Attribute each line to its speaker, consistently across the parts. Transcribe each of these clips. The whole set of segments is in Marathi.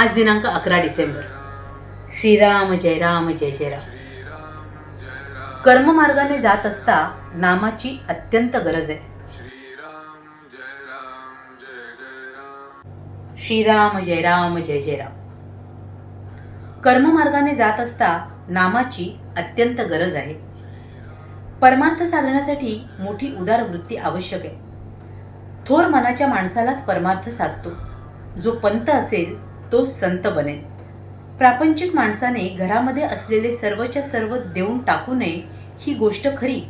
Speaker 1: आज दिनांक अकरा डिसेंबर. श्रीराम जय राम जय जय राम. कर्ममार्गाने जात असता नामाची अत्यंत गरज आहे.
Speaker 2: श्रीराम जय राम जय जय राम.
Speaker 1: श्रीराम जय राम जय जय राम कर्ममार्गाने जात असता नामाची अत्यंत गरज आहे. परमार्थ साधण्यासाठी मोठी उदार वृत्ती आवश्यक आहे. थोर मनाच्या माणसालाच परमार्थ साधतो. जो पंत असेल तो संत बनेल प्रापंचिक माणसाने घरामध्ये असलेले सर्वच्या सर्व देऊन टाकू नये ही गोष्ट खरी.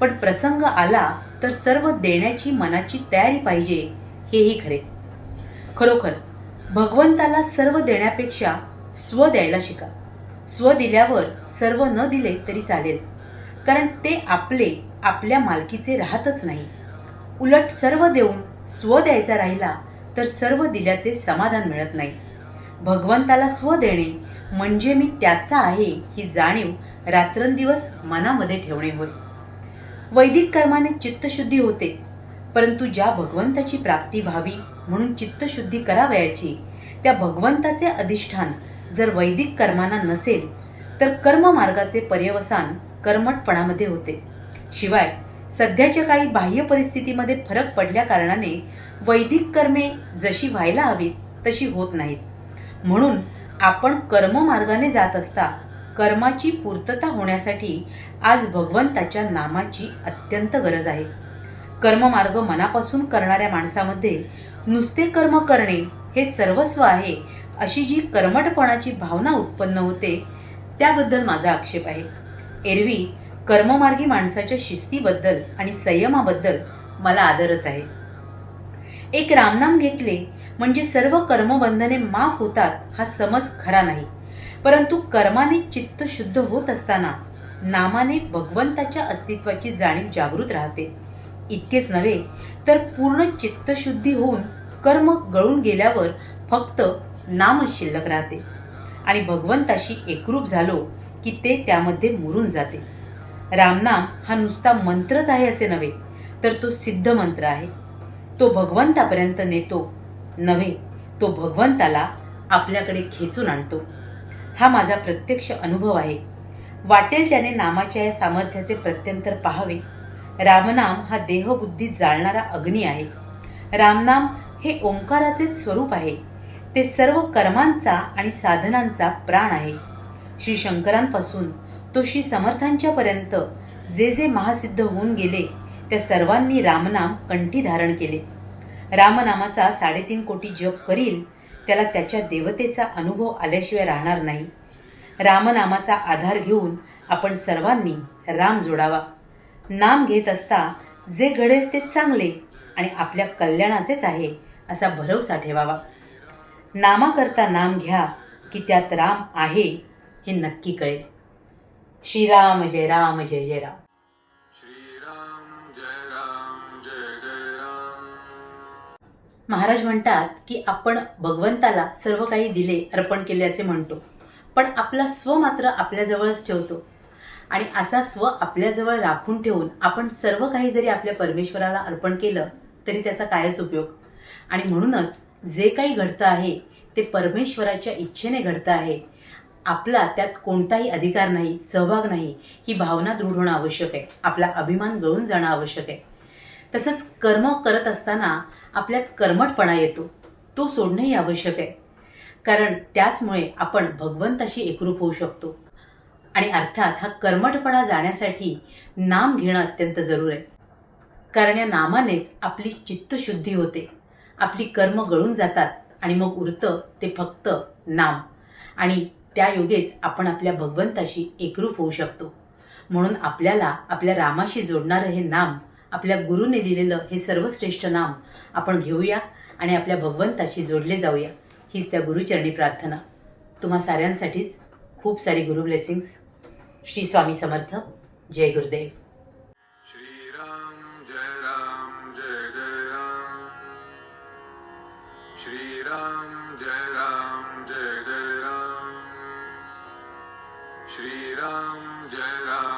Speaker 1: पण प्रसंग आला तर सर्व देण्याची मनाची तयारी पाहिजे हेही खरे. खरोखर भगवंताला सर्व देण्यापेक्षा स्व द्यायला शिका. स्व दिल्यावर सर्व न दिले तरी चालेल. कारण ते आपले आपल्या मालकीचे राहतच नाही. उलट सर्व देऊन स्व द्यायचा राहिला तर सर्व दिल्याचे समाधान मिळत नाही. भगवंताला स्व देणे म्हणजे मी त्याचा आहे ही जाणीव रात्रंदिवस मनामध्ये ठेवणे होय. वैदिक कर्माने चित्तशुद्धी होते परंतु ज्या भगवंताची प्राप्ती व्हावी म्हणून चित्तशुद्धी करावयाची त्या भगवंताचे अधिष्ठान जर वैदिक कर्मांना नसेल तर कर्म मार्गाचे पर्यवसान कर्मटपणामध्ये होते. शिवाय सध्याच्या काळी बाह्य परिस्थितीमध्ये फरक पडल्या कारणाने वैदिक कर्मे जशी व्हायला हवीत तशी होत नाहीत. म्हणून आपण कर्ममार्गाने जात असता कर्माची पूर्तता होण्यासाठी आज भगवंताच्या नामाची अत्यंत गरज आहे. कर्ममार्ग मनापासून करणाऱ्या माणसामध्ये नुसते कर्म करणे हे सर्वस्व आहे अशी जी कर्मटपणाची भावना उत्पन्न होते त्याबद्दल माझा आक्षेप आहे. एरवी कर्ममार्गी माणसाच्या शिस्तीबद्दल आणि संयमाबद्दल मला आदरच आहे. एक रामनाम घेतले म्हणजे सर्व कर्मबंधने माफ होतात हा समज खरा नाही. परंतु कर्माने चित्त शुद्ध होत असताना नामाने भगवंताच्या अस्तित्वाची जाणीव जागृत राहते. इतकेच नव्हे तर पूर्ण चित्तशुद्धी होऊन कर्म गळून गेल्यावर फक्त नामच शिल्लक राहते. आणि भगवंताशी एकरूप झालो की ते त्यामध्ये मुरून जाते. रामनाम हा नुसता मंत्रच आहे असे नव्हे तर तो सिद्ध मंत्र आहे. तो भगवंतापर्यंत नेतो नव्हे तो भगवंताला आपल्याकडे खेचून आणतो. हा माझा प्रत्यक्ष अनुभव आहे. वाटेल त्याने नामाच्या या सामर्थ्याचे प्रत्यंतर पाहावे. रामनाम हा देहबुद्धी जाळणारा अग्नी आहे. रामनाम हे ओंकाराचेच स्वरूप आहे. ते सर्व कर्मांचा आणि साधनांचा प्राण आहे. श्री शंकरांपासून तो श्री समर्थांच्यापर्यंत जे जे महासिद्ध होऊन गेले त्या सर्वांनी रामनाम कंठी धारण केले. रामनामाचा साडेतीन कोटी जप करील त्याला त्याच्या देवतेचा अनुभव आल्याशिवाय राहणार नाही. रामनामाचा आधार घेऊन आपण सर्वांनी राम जोडावा. नाम घेत असता जे घडेल ते चांगले आणि आपल्या कल्याणाचेच आहे असा भरवसा ठेवावा. नामाकरता नाम घ्या की त्यात राम आहे हे नक्की कळेल. श्रीराम जय राम जय जय राम. महाराज म्हणतात की आपण भगवंताला सर्व काही दिले अर्पण केले असे म्हणतो. पण आपला स्व मात्र आपल्याजवळच ठेवतो. आणि असा स्व आपल्याजवळ राखून ठेवून आपण सर्व काही जरी आपल्या परमेश्वराला अर्पण केलं तरी त्याचा कायच उपयोग? आणि म्हणूनच जे काही घडतं आहे ते परमेश्वराच्या इच्छेने घडतं आहे. आपला त्यात कोणताही अधिकार नाही सहभाग नाही. ही भावना दृढ होणं आवश्यक आहे. आपला अभिमान गळून जाणं आवश्यक आहे. तसंच कर्म करत असताना आपल्यात कर्मटपणा येतो. तो सोडणंही आवश्यक आहे. कारण त्याचमुळे आपण भगवंताशी एकरूप होऊ शकतो. आणि अर्थात हा कर्मटपणा जाण्यासाठी नाम घेणं अत्यंत जरूर आहे. कारण या नामानेच आपली चित्तशुद्धी होते. आपली कर्म गळून जातात आणि मग उरतं ते फक्त नाम. आणि त्या योगेच आपण आपल्या भगवंताशी एकरूप होऊ शकतो. म्हणून आपल्याला आपल्या रामाशी जोडणारं हे नाम आपल्या गुरुने दिलेलं हे सर्वश्रेष्ठ नाम आपण घेऊया आणि आपल्या भगवंताशी जोडले जाऊया. हीच त्या गुरुचरणी प्रार्थना. तुम्हा साऱ्यांसाठीच खूप सारी गुरु ब्लेसिंग्स श्री स्वामी समर्थ. जय गुरुदेव.
Speaker 2: श्री राम जय राम जय जय राम. जय राम जय जय राम. श्री राम जय राम